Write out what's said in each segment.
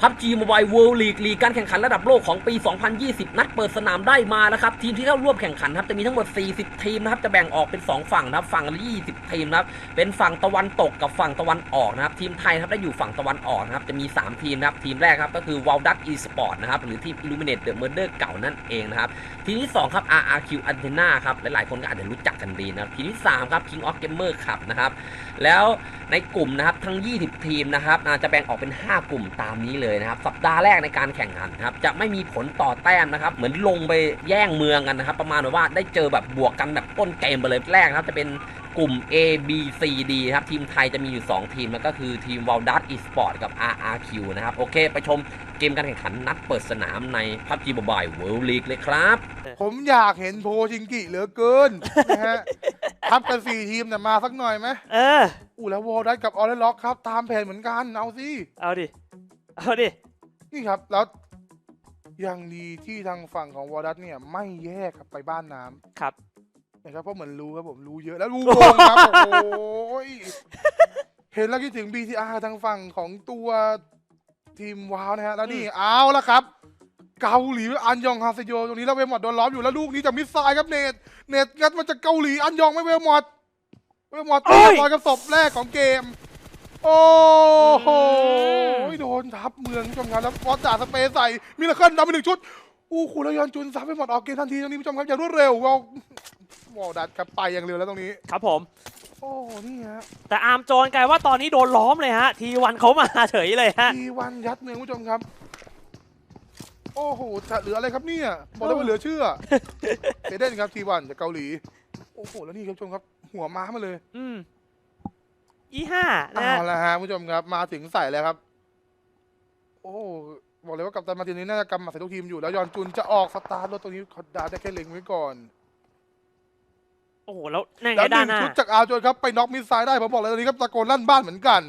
พับจีมบายเวิลด์ลีกลีกการแข่งขันระดับโลกของปี 2020 นัดเปิดสนามได้มาแล้วครับ ทีมที่เข้าร่วมแข่งขันครับจะมีทั้งหมด 40 ทีมนะครับ จะแบ่งออกเป็น 2 ฝั่งนะครับ ฝั่งละ 20 ทีมนะครับ เป็นฝั่งตะวันตกกับฝั่งตะวันออกนะครับ ทีมไทยครับได้อยู่ฝั่งตะวันออกนะครับ จะมี 3 ทีมนะครับ ทีมแรกครับก็คือ w a l d u t Esport นะครับ หรือทีม Illuminate the Murder เก่านั่นเองนะครับ ทีมที่ 2 ครับ RRQ Antenna ครับ หลายๆ คนก็อาจจะรู้จักกันดีนะครับ ทีมที่ 3 ครับ King of Gamer ครับนะครับ แล้ว ในกลุ่มนะครับทั้ง 20 ทีมนะครับจะแบ่งออกเป็น 5 กลุ่มตามนี้เลยนะครับ สัปดาห์แรกในการแข่งขันครับจะไม่มีผลต่อแต้มนะครับ เหมือนลงไปแย่งเมืองกันนะครับ ประมาณว่าได้เจอแบบบวกกันแบบต้นเกมไปเลยแรกนะครับจะเป็นกลุ่ม A B C D ครับ ทีมไทยจะมีอยู่ 2 ทีม แล้วก็คือทีม w a l d u t Esport กับ RRQ นะครับ โอเค ไปชมเกมการแข่งขันนัดเปิดสนามใน PUBG Mobile World League เลยครับ ผมอยากเห็นโพชิงกิเหลือเกินนะฮะ ทับกันสี่ทีมเนี่ยมาสักหน่อยไหมเออ อู้แล้ววอลดัสกับออเรนล็อกครับ ตามแผนเหมือนกันเอาสิเอาดิ เอาดิ นี่ครับแล้วยังดีที่ทางฝั่งของวอลดัสเนี่ยไม่แยกครับไปบ้านน้ำครับ นะครับเพราะเหมือนรู้ครับผมรู้เยอะแล้วรู้วงครับโอ้ยเห็นแล้วคิดถึง BTR ทางฝั่งของตัวทีมวาวนะฮะแล้วนี่เอาละครับ เกาหลีอันยองฮาเซโยตรงนี้แล้วเวลมอดโดนล้อมอยู่แล้วลูกนี้จากมิสไซล์ครับเนตเนตงัดมาจากเกาหลีอันยองไม่เวลมอดเวลมอดโอ้ตียบอลกับศพแรกของเกม โอ้โหอืมโดนทับเมืองผู้ชมครับแล้วฟอสจ่าสเปซใส่มิลเคิลนำไปหนึ่งชุดอู้คูแล้วยอนจุนซับไปหมดออกเกมทันทีตรงนี้ผู้ชมครับอย่างรวดเร็วเราวอลดัดครับไปอย่างเร็วแล้วตรงนี้ครับผมโอ้นี่ฮะแต่อาร์มโจนกลายว่าตอนนี้โดนล้อมเลยฮะทีวันเขามาเฉยเลยฮะทีวันยัดเมืองผู้ชมครับ โอ้โหจะเหลืออะไรครับเนี่ยบอกเลยว่าเหลือเชื่อเซเดนครับทีวันจากเกาหลี โอ้โหแล้วนี่ครับผู้ชมครับ หัวม้ามาเลยอืมยี่ห้านะฮะเอาละฮะผู้ชมครับ มาถึงใส่แล้วครับ โอ้บอกเลยว่ากัปตันมาร์ตินนี้น่าจะกำหมัดใส่ทุกทีมอยู่แล้วยอนจุนจะออกสตาร์ทรถตรงนี้เขาดาได้แค่เล็งไว้ก่อน โอ้โหแล้วนั่นไงแล้วหด้านึ่นงหน้าชุดจากอาร์โจนครับไปน็อกมิสไซล์ได้ผมบอกเลยตอนนี้ครับตะโกนลั่นบ้านเหมือนกัน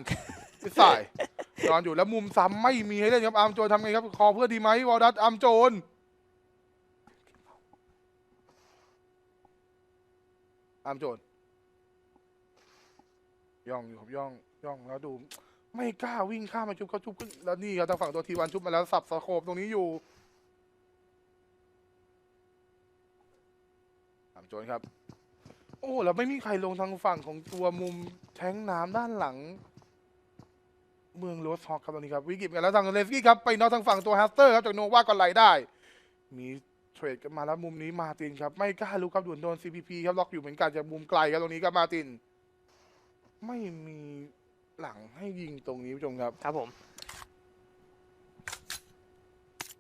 มิสไซล์ นอนอยู่แล้วมุมซ้ำไม่มีให้เล่นครับอาร์มโจนทำไงครับ คอเพื่อดีไหมวอลดัสอาร์มโจนอาร์มโจนย่องอยู่ครับย่องย่องแล้วดู ไม่กล้าวิ่งข้ามมาชุบเขาชุบขึ้นแล้วนี่ครับทางฝั่งตัวทีวันชุบมาแล้วสับสะโคบตรงนี้อยู่อาร์มโจนครับ โอ้แล้วไม่มีใครลงทางฝั่งของตัวมุมแทงน้ำด้านหลัง เมืองโรสฮอกครับตอนนี้ครับวิกฤตกันแล้วทางเลสกี้ครับไปนอกทางฝั่งตัวฮัสเตอร์ครับจากโนวาก็ไหลได้ มีเทรดกันมาแล้วมุมนี้มาร์ตินครับไม่กล้าลุกครับด่วนโดน CPP ครับล็อกอยู่เหมือนกันจากมุมไกลครับตรงนี้ครับมาร์ติน ไม่มีหลังให้ยิงตรงนี้ผู้ชมครับครับผม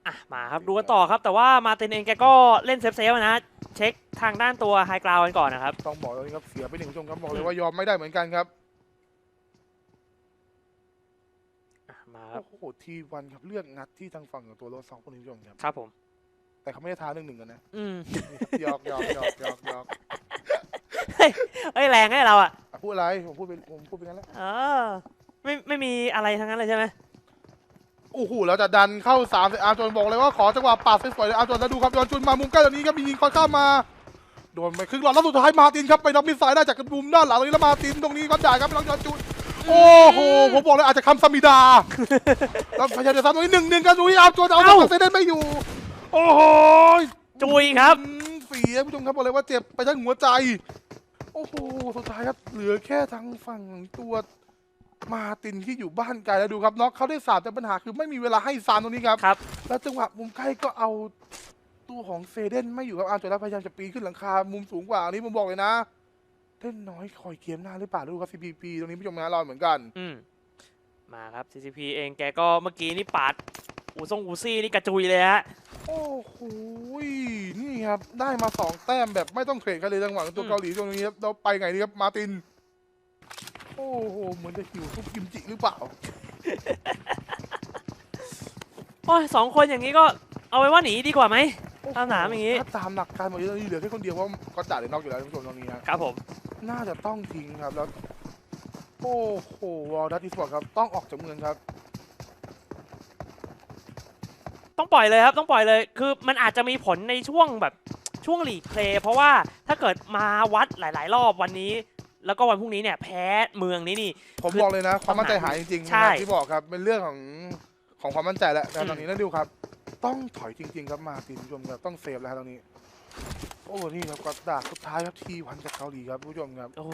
อะมาครับดูกันต่อครับ แต่ว่ามาร์ตินเองแกก็เล่นเซฟเซฟๆนะเช็คทางด้านตัวไฮกราวกันก่อนนะครับ ต้องบอกเลยครับเสียไปหนึ่งผู้ชมครับบอกเลยว่ายอมไม่ได้เหมือนกันครับ อะ มาครับ โอ้โหทีวันครับเลือกงัดที่ทางฝั่งของตัวโรสฮอกพวกนี้ผู้ชมครับ ครับผม แต่เขาไม่ได้ท้าหนึ่งหนึ่งกันนะอืมหยอกหยอกหยอกหยอกหยอกเฮ้ยแรงให้เราอะอะพูดอะไรผมพูดเป็นผมพูดเป็นงั้นแหล้วเออ ไม่ไม่มีอะไรทั้งนั้นเลยใช่ไหมโอ้โหแล้วจะดันเข้าสามอาร์จนบอกเลยว่าขอจังหวะปาดสวยๆเลยอาร์จนแล้วดูครับยอนจุนมามุมใกล้ตรงนี้ครับมียิงคอยข้ามมาโดนไปครึ่งหลอดแล้วสุดท้ายมาร์ตินครับไปน็อกมิสไซล์ได้จากมุมด้านหลังตรงนี้แล้วมาร์ตินตรงนี้ก็จ่ายครับไปน้องยอนจุน โอ้โหผมบอกเลยอาจจะคำสมิดาแล้วพยายามจะทำตรงนี้หนึ่งหนึ่งกันดูที่อาร์จนเอาเอ้าตัวเซเดนไม่อยู่ โอ้โหจุยครับอืมเสียผู้ชมครับบอกเลยว่าเจ็บไปทั้งหัวใจ โอ้โหสุดท้ายครับเหลือแค่ทางฝั่งตัวมาร์ตินที่อยู่บ้านไกลแล้วดูครับน็อกเขาได้สามแต่ปัญหาคือไม่มีเวลาให้ซานตรงนี้ครับครับ แล้วจังหวะมุมใกล้ก็เอาตัวของเซเดนไม่อยู่ครับอาร์โจแล้วพยายามจะปีนขึ้นหลังคามุมสูงกว่าอันนี้ผมบอกเลยนะ เล่นน้อยคอยเกมหน้าหรือเปล่าดูครับ CPP ตรงนี้ผู้ชมนะเราเหมือนกัน อืมมาครับ CCP เองแกก็เมื่อกี้นี่ปาดอูซงอูซี่นี่กระจุยเลยฮะ โอ้โหนี่ครับ ได้มาสองแต้มแบบไม่ต้องเทรดกันเลยจังหวะตัวอืม เกาหลีตรงนี้ครับเราไปไงดีครับมาร์ติน โอ้โหเหมือนจะหิวทุกกิมจิหรือเปล่า โอ้ยสองคนอย่างนี้ก็เอาไว้ว่าหนีดีกว่าไหม ตามหนามอย่างงี้ถ้าตามหลักการหมดเลยตอนนี้เหลือแค่คนเดียวเพราะก็จ่ายเลยนอกอยู่แล้วท่านผู้ชมตรงนี้ครับครับผม น่าจะต้องทิ้งครับแล้วโอ้โหวอลดัตติสปอร์ตครับต้องออกจากเมืองครับ ต้องปล่อยเลยครับต้องปล่อยเลยคือมันอาจจะมีผลในช่วงแบบช่วงหลีกเพลย์เพราะว่าถ้าเกิดมาวัดหลาย ๆ รอบวันนี้ แล้วก็วันพรุ่งนี้เนี่ยแพ้เมืองนี้นี่ ผมคือบอกเลยนะ ความมั่นใจหายจริงๆใช่อย่างที่บอกครับเป็นเรื่องของของความมั่นใจแล้วนะครับอืมตอนนี้นั่นดูครับ ต้องถอยจริง ๆ ครับมาตินผู้ชมครับต้องเซฟแล้วครับตรงนี้ โอ้นี่ครับกับดาบสุดท้ายครับทีวันจากเกาหลีครับผู้ชมครับโอ้โห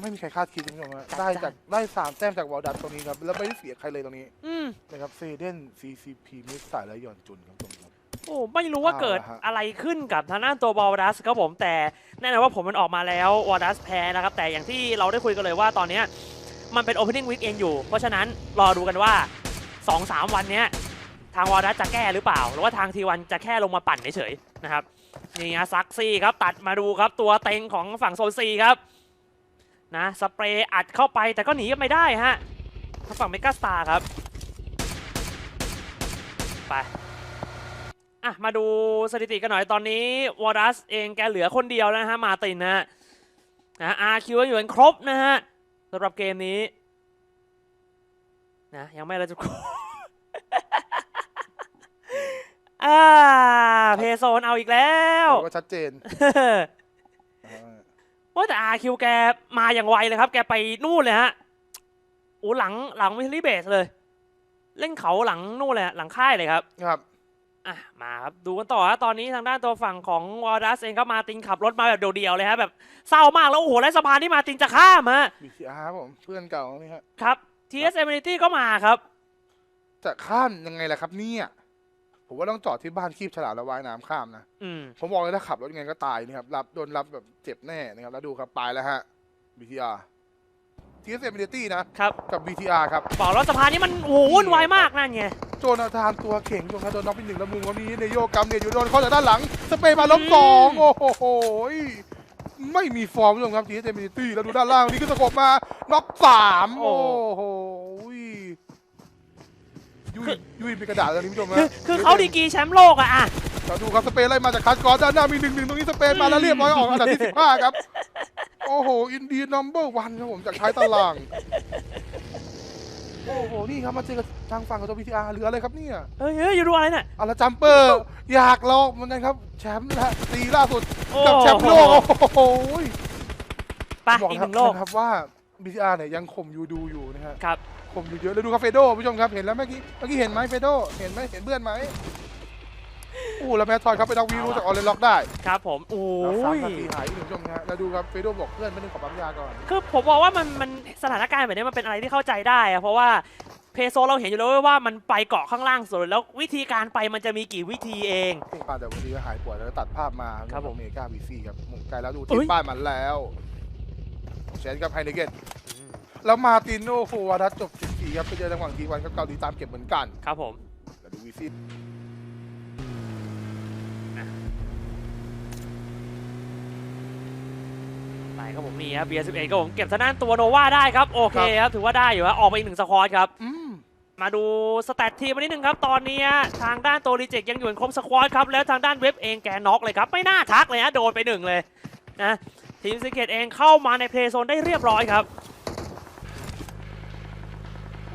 ไม่มีใครคาดคิดคุณผู้ชมครับจัดได้จ้านจากได้สามแต้มจากวอลดัตตรงนี้ครับแล้วไม่ได้เสียใครเลยตรงนี้อืมนะครับเซเดน CCP มิสไซล์และหย่อนจุนครับผู้ชมครับ โอ้ไม่รู้ว่าเอาละเกิดฮะ อะไรขึ้นกับทางด้านตัวบอลดัสครับผมแต่แน่นอนว่าผมมันออกมาแล้ววอลดัสแพ้นะครับแต่อย่างที่เราได้คุยกันเลยว่าตอนเนี้ยมันเป็น Opening Week เองอยู่ เพราะฉะนั้นรอดูกันว่า 2-3 วันเนี้ยทางวอลดัสจะแก้หรือเปล่า หรือว่าทางทีวันจะแค่ลงมาปั่นเฉยๆนะครับ นี่ฮะซักซี่ครับตัดมาดูครับตัวเต็งของฝั่งโซนซีครับนะสเปรย์อัดเข้าไปแต่ก็หนีกันไม่ได้ฮะทางฝั่งเมกาสตาร์ครับไปอะมาดูสถิติกันหน่อยตอนนี้วอรัสเองแกเหลือคนเดียวแล้วนะฮะมาตินนะฮะนะอาร์คิวอยู่กันครบนะฮะสำหรับเกมนี้นะยังไม่เลยจุกอ่า เพโซนเอาอีกแล้วก็ชัดเจนอ่าว่าแต่อาร์คิวแกมาอย่างไวเลยครับ แกไปนู่นเลยฮะโอ้หลังหลังมิลิเบสเลย เล่นเขาหลังนู่นเลยฮะหลังค่ายเลยครับ ครับอะมาครับดูกันต่อฮะตอนนี้ทางด้านตัวฝั่งของวอร์ดัสเองก็มาตินขับรถมาแบบเดียวๆเลยฮะแบบเศร้ามากแล้วโอ้โหและสะพานที่มาตินจะข้ามฮะ BTR ครับผมเพื่อนเก่านี่ฮะครับ TS Amenity ก็มาครับ จะข้ามยังไงล่ะครับเนี่ย ผมว่าต้องจอดที่บ้านคีบฉลามแล้วว่ายน้ำข้ามนะอืมผมบอกเลยถ้าขับรถยังไงก็ตายนะครับรับโดนรับแบบเจ็บแน่นะครับแล้วดูครับไปแล้วฮะ BTR TS Amenity นะครับกับ BTR ครับบอกแล้วสะพานนี้มันโอ้โหวุ่นวายมากนั่นไงโจนาธานตัวเข่งจงครับโดนน็อกไปหนึ่งแล้วมุมวันนี้เนโยกำเนียอยู่โดนเข้าจากด้านหลัง สเปย์มาล้มสองโอ้โหไม่มีฟอร์มผู้ชมครับ TS Amenity แล้วดูด้านล่างนี่คือสกบมาน็อกสามโอ้โห ยุยยุยเป็นกระดาษแล้วนี่ผู้ชมคือฮะคือเขาดีกรีแชมป์โลกอะอะเราดูครับสเปนไล่มาจากคัดกรอนด้านหน้ามีหนึ่งหนึ่งตรงนี้สเปนมาแล้วเรียบร้อยออกอันดับที่สิบห้าครับ โอ้โห อินเดียนัมเบอร์วันครับผมจากท้ายตาราง โอ้โห นี่ครับมาเจอกับทางฝั่งของตัวพีทีอาร์หรืออะไรครับเนี่ยเฮ้ยเฮ้ยอยู่ดูอะไรเนี่ยอาราจัมเปอร์ อยากลองเหมือนกันครับ แชมป์และตีล่าสุดโอ้กับแชมป์โลก โอ้โหไปบอกอีกนะหครับนึ่งโลกนะครับว่าบีทีอาร์เนี่ยยังข่มยูดูอยู่นะฮะ ครับ ข่มอยู่เยอะแล้วดูครับเฟโดผู้ชมครับเห็นแล้วเมื่อกี้เมื่อกี้เห็นไหมเฟโดเห็นไหมเห็นเพื่อนไหมโอ้แล้วแมททอยครับไปน็อกวีรู้จากออเรนล็อกได้ครับผมโอ้แล้วสามยนาทีหายอีกหนึ่งผู้ชมนะฮะแล้วดูครับเฟโดบอกเพื่อนไม่ได้ขอปั๊มยาก่อนคือผมบอกว่ามันมันสถานการณ์แบบนี้มันเป็นอะไรที่เข้าใจได้อะเพราะว่าเพโซเราเห็นอยู่แล้วว่ามันไปเกาะข้างล่างสุดแล้ววิธีการไปมันจะมีกี่วิธีเองซึ่งปาแต่วันนี้ก็หายป่วยแล้วก็ตัดภาพมาครับผมเมกาบีซีครับมุมไกลแล้วดูเอ้ที่ยป้ายมันแล้วเชนกับไฮเนเกน แล้วมาร์ตินโนโฟวารัสจบ14ครับไปเจอทางฝั่งทีวันกับเกาหลีตามเก็บเหมือนกันครับผมแล้วดูวีซีไปครับผมนี่ครับเบียร์สิบเอ็ดครับผมเก็บทางด้านตัวโนวาได้ครับโอเคครับถือว่าได้อยู่ครับออกไปอีกหนึ่งสควอตครับอืมมาดูสแตททีมมานิดนึงครับ ตอนนี้ทางด้านตัวรีเจคยังอยู่ในครบสควอตครับ แล้วทางด้านเว็บเองแกน็อกเลยครับ ไม่น่าทักเลยฮะโดนไปหนึ่งเลยนะทีมซิกเกตเองเข้ามาในเพลย์โซนได้เรียบร้อยครับ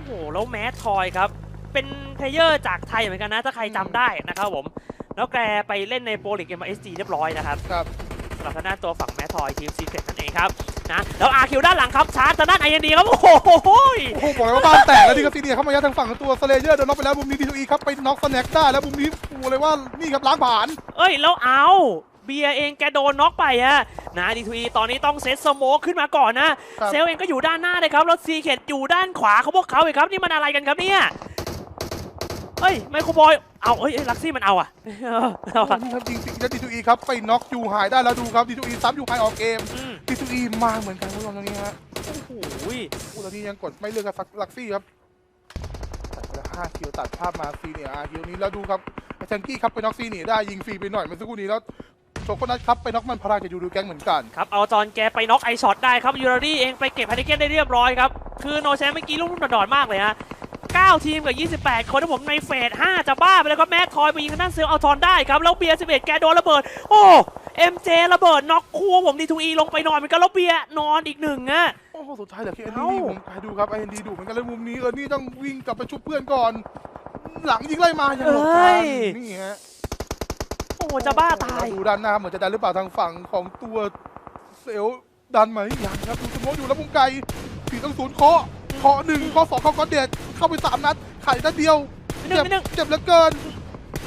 โอ้โหแล้วแมททอยครับ เป็นเพลเยอร์จากไทยเหมือนกันนะ ถ้าใครจำได้นะครับผม แล้วแกไปเล่นในโปรลิกเกมเอสจีเรียบร้อยนะครับครับสำหรับทางด้านตัวฝั่งแมททอยทีมซีเกตนั่นเองครับนะแล้วอาคิวด้านหลังครับชาร์จทางด้านไอเอ็นดีครับ โอ้โหโอ้โหบอกเลยว่าบ้านแตกแล้วดีครับซีเนียเข้ามายัดทางฝั่งของตัวสเลเยอร์โดนน็อกไปแล้วมุมนี้ดีทูอีครับไปน็อกสแน็คได้แล้วมุมนี้โอ้โหเลยว่านี่ครับล้างผ่าน เอ้ยแล้วเอา เบียร์เองแกโดนน็อกไปฮะนะดีทีตอนนี้ต้องเซตสโมกขึ้นมาก่อนนะครับเซลเองก็อยู่ด้านหน้าเลยครับแล้วซีเกตอยู่ด้านขวาเขาพวกเขาเลยครับนี่มันอะไรกันครับเนี่ยเฮ้ยไมโครบอยเอาเอ้ยเอ้ยลักซี่มันเอาอะเอาอะนี่ครับจริงๆแล้วดีทูอีครับไปน็อกยูไฮได้แล้วดูครับดีทูอีซ้ำยูไฮออกเกมอืมดีทูอีมาเหมือนกันคุณผู้ชมตรงนี้ฮะโอ้โหอู้ตอนนี้ยังกดไม่เลือกกับลักซี่ครับแล้วห้าคิวตัดภาพมาซีเนียอาคิวนี้แล้วดูครับแชงกี้ครับไปน็อกซีเนียได้ยิงฟรีไปหน่อยเมื่อสักครู่นี้แล้ว โชโคนัทครับไปน็อกมันพลังจากยูดูแก๊งเหมือนกัน ครับเอาจอนแกไปน็อกไอช็อตได้ครับยูรารี่เองไปเก็บไฮเดเกนได้เรียบร้อยครับ คือโนแชมเมื่อกี้ลูกรุ่นดอนๆมากเลยฮะ9 ทีมกับ 28 คนที่ผมในเฟส 5 จะบ้าไปแล้วก็แมททอยไปยิงทางด้านเซลเอาทอนได้ครับ แล้วเบียร์11 แกโดนระเบิด โอ้เอ็มเจระเบิดน็อกคู่ผมดีทูอีลงไปนอนเหมือนกันแล้วเบียร์นอนอีกหนึ่งอะโอ้โหสุดท้ายเหลือแค่เอ็นเอ้าดี้มุมใครดูครับไอเอ็นดีดูเหมือนกันเลยมุมนี้เออนี่ต้องวิ่งกลับไปชุบเพื่อนก่อน หลังยิงไล่มายังหลบทันนี่ฮะ โอ้จะบ้าตาย ดูด้านหน้าเหมือนจะดันหรือเปล่าทางฝั่งของตัวเซลลดันไหมยังครับดูสโมออยู่แล้วมุมไกลสี่ต้องศูนย์เคาะเคาะหนึ่งเคาะสองเคาะก็เด็ดเข้าไปสามนัดไข่นัดเดียวนิดนึงนิดนึงเจ็บเหลือเกิน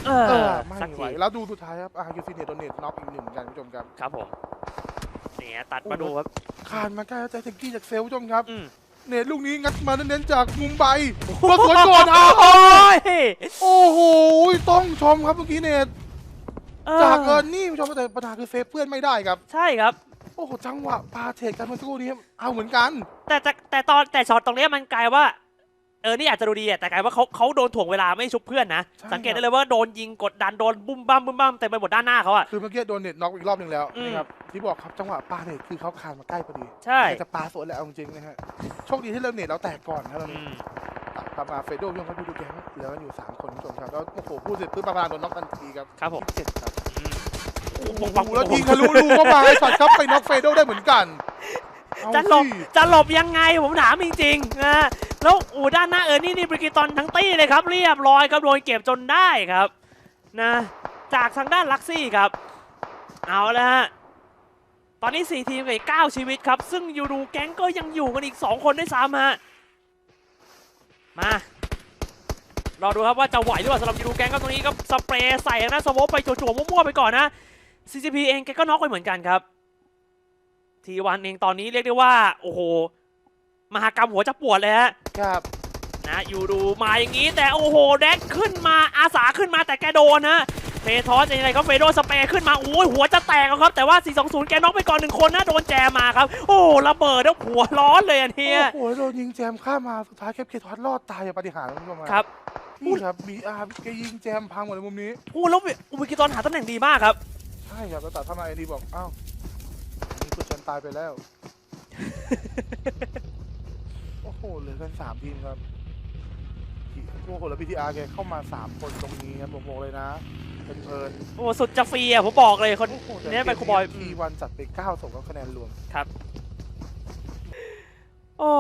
เอเอออไม่สักไหวทีแล้วดูสุดท้ายครับอายูซีเนตโดเนตน็อกอีกหนึ่งเหมือนกันคุณผู้ชมครับครับผมเนี่ยตัดมาดูครับคานมาใกล้แล้วใจเทงกี้จากเซลล์คุณผู้ชมครับอืมเนตลูกนี้งัดมาเน้นๆจากมุมไบก็สวนก่อนเอาโอ้ยโอ้โหต้องชมครับเมื่อกี้เนตเอ จากเอิอนนี่คุณผู้ชมแต่ปัญหาคือเซฟเพื่อนไม่ได้ครับ ใช่ครับ โอ้โหจังหวะปาเทคกันเมื่อสักครู่นี้เอาเหมือนกัน แต่แต่แต่ตอนแต่ช็อตตรงเนี้ยมันกลายว่าเออนี่อาจจะดูดีอะแต่กลายว่าเขาเขาโดนถ่วงเวลาไม่ชุบเพื่อนนะใช่สังเกตได้เลยว่าโดนยิงกดดันโดนบุ้มบ้ามบุ้มบ้ามเต็มไปหมดด้านหน้าเขาอะคือเมื่อกี้โดนเน็ตน็อกอีกรอบหนึ่งแล้วอืมนะครับที่บอกครับจังหวะปาเน็ตคือเขาคานมาใกล้พอดี ใช่แต่จะปาสวนแหละเอาจริงๆนะฮะโชคดีที่เริ่มเน็ตเราแตกก่อนครับตอนอืนี้มตัดกลับมาเฟโดยงครับดูดูแกง เหลือกันอยู่สามคนคุณผู้ชมครับแล้วโอ้โหพูดเสร็จปุ๊บปาพานโดนน็อกทันทีครับครับผมเจ็ดครับอืมโอ้โหปงปังแล้วยิงทะลุรูเข้ามาไอ้สัตว์ครับไปน็อกเฟโดได้เหมือนกันเอาจะหลบสิจะหลบยังไงผมถามจริงๆนะแล้วอูด้านหน้าเออนี่นี่บริกิตอนทั้งตี้เลยครับ เรียบร้อยครับโดนเก็บจนได้ครับนะจากทางด้านลักซี่ครับ เอาละฮะตอนนี้ 4 ทีมกับอีก9ชีวิตครับ ซึ่งยูรูแก๊งก็ยังอยู่กันอีก 2 คนด้วยซ้ำฮะมา รอดูครับว่าจะไหวหรือเปล่าสำหรับยูรูแก๊งครับตรงนี้ก็สเปรย์ใส่นะสวอปไปจั่วๆมั่วๆไปก่อนนะ CCP เองแกก็น็อกไปเหมือนกันครับทีวันเองตอนนี้เรียกได้ว่า โอ้โห มหากรรมหัวจะปวดเลยฮะครับนะอยู่ดูมาอย่างนี้แต่โอ้โหแดกขึ้นมาอาสาขึ้นมาแต่แกโดนนะเฟทอสยังไงครับเฟโดสเปรย์ขึ้นมาโอ้ยหัวจะแตกแล้วครับ แต่ว่า 420 แกน็อกไปก่อนหนึ่งคนนะโดนแจมมาครับ โอ้ระเบิดแล้วหัวร้อนเลยอันเนี้ยโอ้โหโดนยิงแจมข้ามมาสุดท้ายแคปเคทอสรอดตายอย่างปาฏิหาริย์คุณผู้ชมครับนี่ครับบีอาร์แกยิงแจมพังหมดเลยมุมนี้โอ้แล้วอุบิกิตอนหาตำแหน่งดีมากครับใช่ครับแล้วตัดทำไมไอ้ดีบอกอ้าวนี่ตัวฉันตายไปแล้วโอ้โหเหลือกันสามทีมครับโอ้โหแล้วพีทีอาร์แกเข้ามาสามคนตรงนี้ครับผมบอกเลยนะ เป็นเพลินโอ้สุดจะฟรีอะผมบอกเลยคนโอ้โหแต่เนี่ยเป็นครูบอยทีวันจัดไปเก้าส่งกับคะแนนรวมโอ้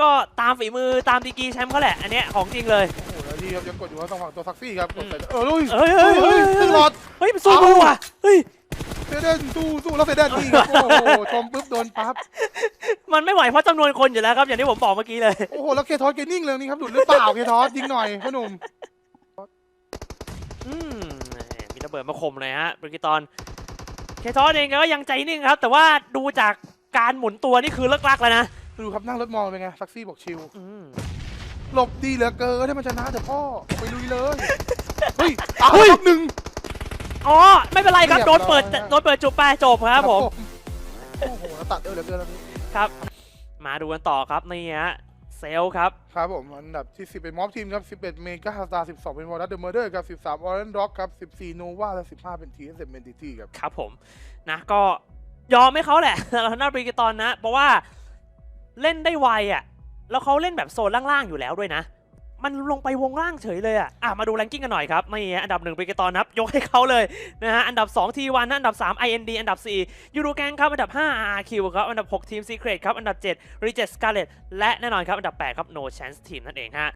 ก็ตามฝีมือตามดีกรีแชมป์เขาแหละ อันเนี้ยของจริงเลย โอ้โหแล้วดีครับยังกดอยู่ว่าต้องฝั่งตัวซักซี่ครับกดใส่เออลุยเฮ้ยเฮ้ยเฮ้ยตึงหลอดเฮ้ยมันสู้ดูว่ะเฮ้ยเฟเดนสู้สู้แล้วเฟเดนนี่ครับโอ้โหชมปุ๊บโดนปั๊บมันไม่ไหวเพราะจำนวนคนอยู่แล้วครับ อย่างที่ผมบอกเมื่อกี้เลย โอ้โหแล้วเคทอสเกนิ่งเลยนี่ครับหลุดหรือเปล่าเคทอสยิงหน่อยพ่อหนุ่มอืมมี ระเบิดมาข่มเลยฮะบริกิตอนเคทอสเองก็ยังใจนิ่งครับ แต่ว่าดูจากการหมุนตัวนี่คือเลิกลักแล้วนะดูครับนั่งรถมองเป็นไงซักซี่บอกชิลอืมหลบดีเหลือเกินให้มันชนะเดี๋ยวพ่อไปลุยเลยเฮ้ยเอาเฮ้ยรอบหนึ่งอ๋อไม่เป็นไรครับเรียบโดนเปิดร้อยฮะโดนเปิดจุบไปจบครับผมโอ้โหแล้วตัดเอวเหลือเกินแล้วนี่ครับ มาดูกันต่อครับนี่ฮะ เซลครับ ครับผม อันดับที่ 10 เป็นมอฟทีมครับ 11 เมกาสตาร์ 12 เป็นวอร์ดัตเดอะเมอร์เดอร์ครับ 13 ออเรนด็อกครับ 14 โนวาและ 15 เป็นทีเอสเอ็มเอนติตี้ครับ ครับผม นะก็ยอมให้เขาแหละสำหรับหน้าบริกิตอนนะ เพราะว่าเล่นได้ไวอะ แล้วเขาเล่นแบบโซนล่างๆอยู่แล้วด้วยนะ มันลงไปวงล่างเฉยเลยอะอะมาดูแรงกิ้งกันหน่อยครับไม่อันดับ1บริกิตอนนับ ยกให้เขาเลยนะฮะ อันดับ2 T1 นอันดับ 3 IND อันดับ 4 ยูโรแกงครับ อันดับ 5 RRQ ครับ อันดับ 6 ทีม Secret ครับ อันดับ 7 Reject Scarlet และแน่นอนครับ อันดับ 8 ครับ No Chance Team นั่นเองฮะ